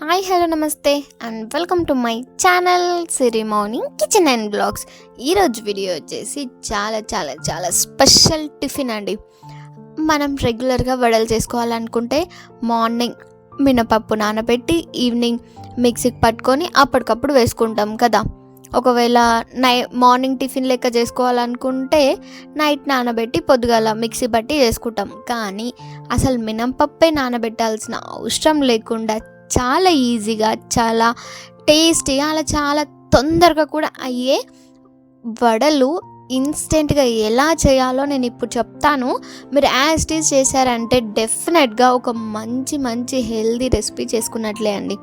Hi hello నమస్తే and welcome to my channel Siri morning kitchen and blogs. ఈరోజు video వచ్చేసి చాలా చాలా చాలా స్పెషల్ టిఫిన్ అండి. మనం రెగ్యులర్గా వడలు చేసుకోవాలనుకుంటే మార్నింగ్ మినపప్పు నానబెట్టి ఈవినింగ్ మిక్సీకి పట్టుకొని అప్పటికప్పుడు వేసుకుంటాం కదా. ఒకవేళ నై మార్నింగ్ టిఫిన్ లెక్క చేసుకోవాలనుకుంటే నైట్ నానబెట్టి పొద్దుగాల మిక్సీ బట్టి చేసుకుంటాం కానీ అసలు మినపప్పే నానబెట్టాల్సిన అవసరం లేకుండా చాలా ఈజీగా చాలా టేస్టీగా అలా చాలా తొందరగా కూడా అయ్యే వడలు ఇన్స్టెంట్గా ఎలా చేయాలో నేను ఇప్పుడు చెప్తాను. మీరు యాజ్ టీజ్ చేశారంటే డెఫినెట్గా ఒక మంచి మంచి హెల్దీ రెసిపీ చేసుకున్నట్లే అండి.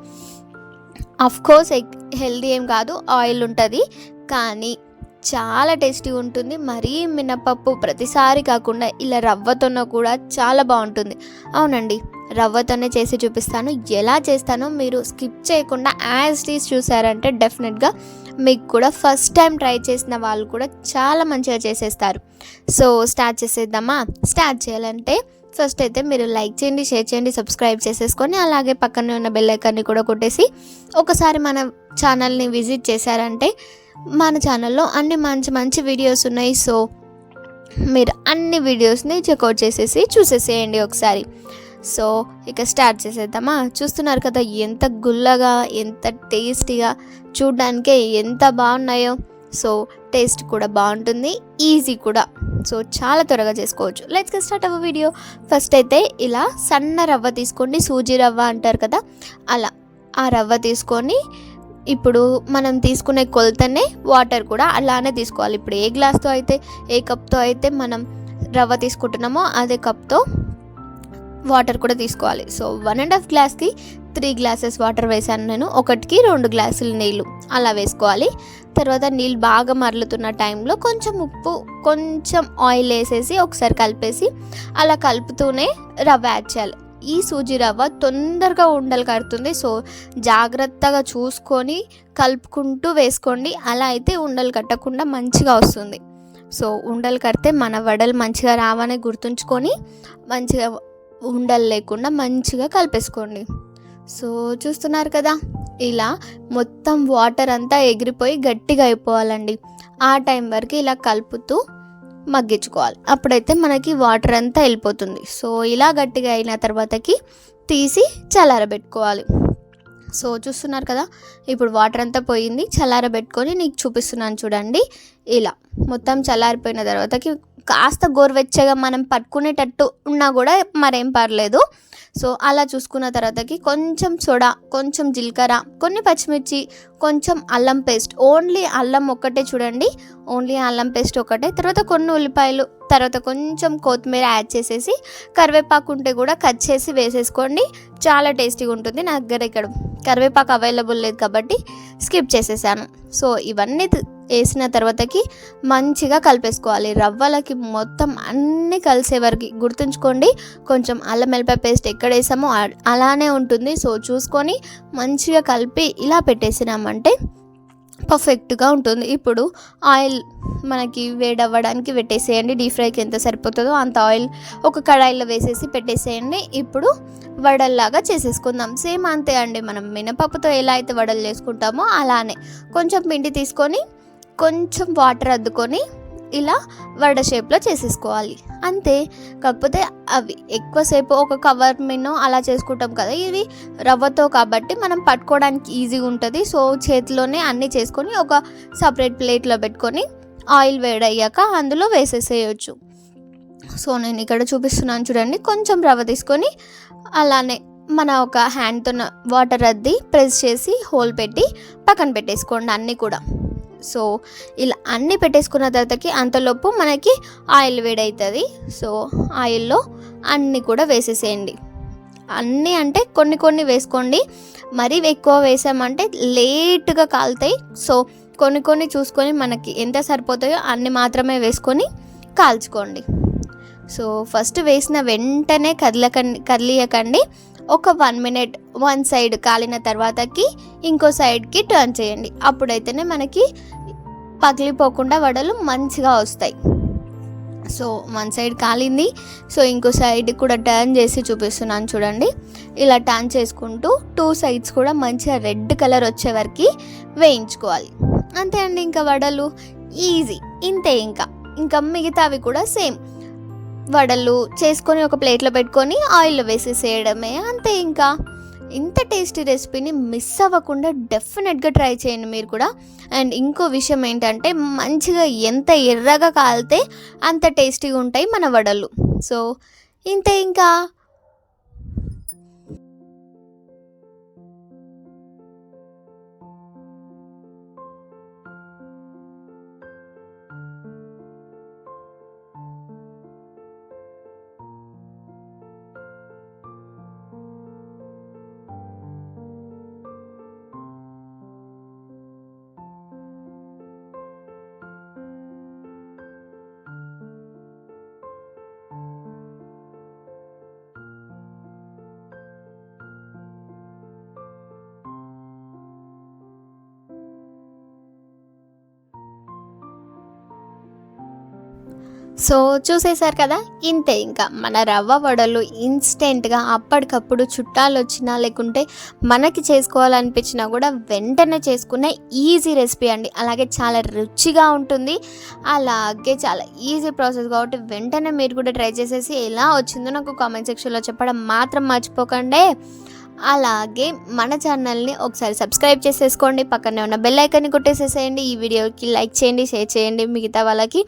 అఫ్ కోర్స్ హెల్దీ ఏం కాదు ఆయిల్ ఉంటుంది కానీ చాలా టేస్టీగా ఉంటుంది. మరీ మినపప్పు ప్రతిసారి కాకుండా ఇలా రవ్వతోనో కూడా చాలా బాగుంటుంది. అవునండి. రవ్వతోనే చేసి చూపిస్తాను. ఎలా చేస్తానో మీరు స్కిప్ చేయకుండా యాజ్ టీస్ చూసారంటే డెఫినెట్గా మీకు కూడా ఫస్ట్ టైం ట్రై చేసిన వాళ్ళు కూడా చాలా మంచిగా చేసేస్తారు. సో స్టార్ట్ చేసేద్దామా? స్టార్ట్ చేయాలంటే ఫస్ట్ అయితే మీరు లైక్ చేయండి షేర్ చేయండి సబ్స్క్రైబ్ చేసేసుకొని అలాగే పక్కనే ఉన్న బెల్ ఐకాన్ని కూడా కొట్టేసి ఒకసారి మన ఛానల్ని విజిట్ చేశారంటే మన ఛానల్లో అన్ని మంచి మంచి వీడియోస్ ఉన్నాయి. సో మీరు అన్ని వీడియోస్ని చెక్అవుట్ చేసేసి చూసేసేయండి ఒకసారి. సో ఇక స్టార్ట్ చేసేద్దామా? చూస్తున్నారు కదా ఎంత గుల్లగా ఎంత టేస్టీగా చూడ్డానికే ఎంత బాగున్నాయో. సో టేస్ట్ కూడా బాగుంటుంది ఈజీ కూడా. సో చాలా త్వరగా చేసుకోవచ్చు. లెట్స్ స్టార్ట్ అవ్వ వీడియో ఫస్ట్ అయితే ఇలా సన్న రవ్వ తీసుకోండి సూజీ రవ్వ అంటారు కదా అలా. ఆ రవ్వ తీసుకొని ఇప్పుడు మనం తీసుకునే కొలతనే వాటర్ కూడా అలానే తీసుకోవాలి. ఇప్పుడు ఏ గ్లాస్తో అయితే ఏ కప్తో అయితే మనం రవ్వ తీసుకుంటున్నామో అదే కప్తో వాటర్ కూడా తీసుకోవాలి. సో వన్ అండ్ హాఫ్ గ్లాస్కి త్రీ గ్లాసెస్ వాటర్ వేసాను నేను. ఒకటికి రెండు గ్లాసులు నీళ్ళు అలా వేసుకోవాలి. తర్వాత నీళ్ళు బాగా మరలుతున్న టైంలో కొంచెం ఉప్పు కొంచెం ఆయిల్ వేసేసి ఒకసారి కలిపేసి అలా కలుపుతూనే రవ్వ యాడ్ చేయాలి. ఈ సూజీ రవ్వ తొందరగా ఉండలు కడుతుంది. సో జాగ్రత్తగా చూసుకొని కలుపుకుంటూ వేసుకోండి. అలా అయితే ఉండలు కట్టకుండా మంచిగా వస్తుంది. సో ఉండలు కడితే మన వడలు మంచిగా రావని గుర్తుంచుకొని మంచిగా ఉండలు లేకుండా మంచిగా కలిపేసుకోండి. సో చూస్తున్నారు కదా ఇలా మొత్తం వాటర్ అంతా ఎగిరిపోయి గట్టిగా అయిపోవాలండి. ఆ టైం వరకు ఇలా కలుపుతూ మగ్గించుకోవాలి. అప్పుడైతే మనకి వాటర్ అంతా వెళ్ళిపోతుంది. సో ఇలా గట్టిగా అయిన తర్వాతకి తీసి చల్లారబెట్టుకోవాలి. సో చూస్తున్నారు కదా ఇప్పుడు వాటర్ అంతా పోయింది. చల్లారబెట్టుకొని నీకు చూపిస్తున్నాను చూడండి. ఇలా మొత్తం చల్లారిపోయిన తర్వాతకి కాస్త గోరువెచ్చగా మనం పట్టుకునేటట్టు ఉన్నా కూడా మరేం పర్లేదు. సో అలా చూసుకున్న తర్వాతకి కొంచెం సోడా కొంచెం జీలకర్ర కొన్ని పచ్చిమిర్చి కొంచెం అల్లం పేస్ట్. ఓన్లీ అల్లం ఒక్కటే చూడండి. ఓన్లీ అల్లం పేస్ట్ ఒకటే తర్వాత కొన్ని ఉల్లిపాయలు తర్వాత కొంచెం కొత్తిమీర యాడ్ చేసేసి కరివేపాకు ఉంటే కూడా కట్ చేసి వేసేసుకోండి. చాలా టేస్టీగా ఉంటుంది నా దగ్గర ఇక్కడ. కరివేపాకు అవైలబుల్ లేదు కాబట్టి స్కిప్ చేసేసాను. సో ఇవన్నీ వేసిన తర్వాతకి మంచిగా కలిపేసుకోవాలి. రవ్వలకి మొత్తం అన్నీ కలిసే వరకు గుర్తుంచుకోండి. కొంచెం అల్లం వెల్లిపాయ పేస్ట్ ఎక్కడ వేసామో అలానే ఉంటుంది. సో చూసుకొని మంచిగా కలిపి ఇలా పెట్టేసినామంటే పర్ఫెక్ట్గా ఉంటుంది. ఇప్పుడు ఆయిల్ మనకి వేడవ్వడానికి పెట్టేసేయండి. డీప్ ఫ్రైకి ఎంత సరిపోతుందో అంత ఆయిల్ ఒక కడాయిలో వేసేసి పెట్టేసేయండి. ఇప్పుడు వడల్లాగా చేసేసుకుందాం. సేమ్ అంతే అండి. మనం మినపప్పుతో ఎలా అయితే వడలు చేసుకుంటామో అలానే కొంచెం పిండి తీసుకొని కొంచెం వాటర్ అద్దుకొని ఇలా వడ షేప్లో చేసేసుకోవాలి. అంతే. కాకపోతే అవి ఎక్కువసేపు ఒక కవర్ మిన్నో అలా చేసుకుంటాం కదా ఇవి రవ్వతో కాబట్టి మనం పట్టుకోవడానికి ఈజీగా ఉంటుంది. సో చేతిలోనే అన్నీ చేసుకొని ఒక సపరేట్ ప్లేట్లో పెట్టుకొని ఆయిల్ వేడయ్యాక అందులో వేసేసేయచ్చు. సో నేను ఇక్కడ చూపిస్తున్నాను చూడండి. కొంచెం రవ్వ తీసుకొని అలానే మన ఒక హ్యాండ్తో వాటర్ అద్ది ప్రెస్ చేసి హోల్ పెట్టి పక్కన పెట్టేసుకోండి అన్నీ కూడా. సో ఇలా అన్నీ పెట్టేసుకున్న తర్వాతకి అంతలోపు మనకి ఆయిల్ వేడవుతుంది సో ఆయిల్లో అన్నీ కూడా వేసేసేయండి. అన్నీ అంటే కొన్ని కొన్ని వేసుకోండి. మరీ ఎక్కువ వేసామంటే లేట్గా కాలుతాయి. సో కొన్ని కొన్ని చూసుకొని మనకి ఎంత సరిపోతాయో అన్ని మాత్రమే వేసుకొని కాల్చుకోండి. సో ఫస్ట్ వేసిన వెంటనే కదలకండి కదిలియకండి. ఒక వన్ మినిట్ వన్ సైడ్ కాలిన తర్వాతకి ఇంకో సైడ్కి టర్న్ చేయండి. అప్పుడైతేనే మనకి పగిలిపోకుండా వడలు మంచిగా వస్తాయి. సో వన్ సైడ్ కాలింది. సో ఇంకో సైడ్ కూడా టర్న్ చేసి చూపిస్తున్నాను చూడండి. ఇలా టర్న్ చేసుకుంటూ టూ సైడ్స్ కూడా మంచిగా రెడ్ కలర్ వచ్చే వరకు వేయించుకోవాలి. అంతే అండి ఇంకా వడలు. ఈజీ. ఇంతే ఇంకా. ఇంకా మిగతావి కూడా సేమ్. వడలు చేసుకొని ఒక ప్లేట్లో పెట్టుకొని ఆయిల్లో వేసేసేయడమే అంతే ఇంకా. ఇంత టేస్టీ రెసిపీని మిస్ అవ్వకుండా డెఫినెట్గా ట్రై చేయండి మీరు కూడా. అండ్ ఇంకో విషయం ఏంటంటే మంచిగా ఎంత ఎర్రగా కాలితే అంత టేస్టీగా ఉంటాయి మన వడలు. సో ఇంతే ఇంకా. సో చూసేశారు కదా ఇంతే ఇంకా. మన రవ్వ వడలు ఇన్స్టెంట్గా అప్పటికప్పుడు చుట్టాలు వచ్చినా లేకుంటే మనకి చేసుకోవాలనిపించినా కూడా వెంటనే చేసుకునే ఈజీ రెసిపీ అండి. అలాగే చాలా రుచిగా ఉంటుంది. అలాగే చాలా ఈజీ ప్రాసెస్ కాబట్టి వెంటనే మీరు కూడా ట్రై చేసేసి ఎలా వచ్చిందో నాకు కామెంట్ సెక్షన్లో చెప్పడం మాత్రం మర్చిపోకండి. అలాగే మన ఛానల్ని ఒకసారి సబ్స్క్రైబ్ చేసేసుకోండి. పక్కనే ఉన్న బెల్ ఐకాన్ని కొట్టేసేసేయండి. ఈ వీడియోకి లైక్ చేయండి షేర్ చేయండి మిగతా వాళ్ళకి.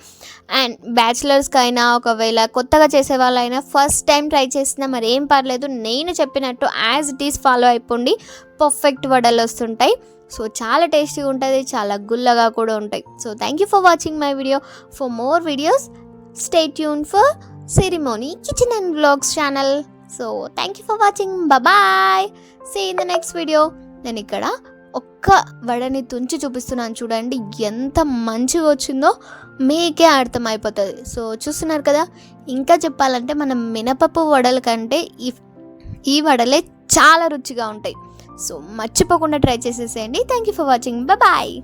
అండ్ బ్యాచిలర్స్కి అయినా ఒకవేళ కొత్తగా చేసే వాళ్ళైనా ఫస్ట్ టైం ట్రై చేసినా మరి ఏం పర్లేదు. నేను చెప్పినట్టు యాజ్ ఇట్ ఈస్ ఫాలో అయిపోండి. పర్ఫెక్ట్ వడలు వస్తుంటాయి. సో చాలా టేస్టీగా ఉంటుంది చాలా గుల్లగా కూడా ఉంటాయి. So thank you for watching my video for more videos stay tune for ceremony kitchen and vlogs channel so thank you for watching bye see in the next video నేను ఇక్కడ ఒక్క వడని తుంచి చూపిస్తున్నాను చూడండి ఎంత మంచిగా వచ్చిందో మీకే అర్థమైపోతుంది. సో చూస్తున్నారు కదా ఇంకా చెప్పాలంటే మనం మినపప్పు వడల కంటే ఈ ఈ వడలే చాలా రుచిగా ఉంటాయి. సో మర్చిపోకుండా ట్రై చేసేసేయండి. Thank you for watching bye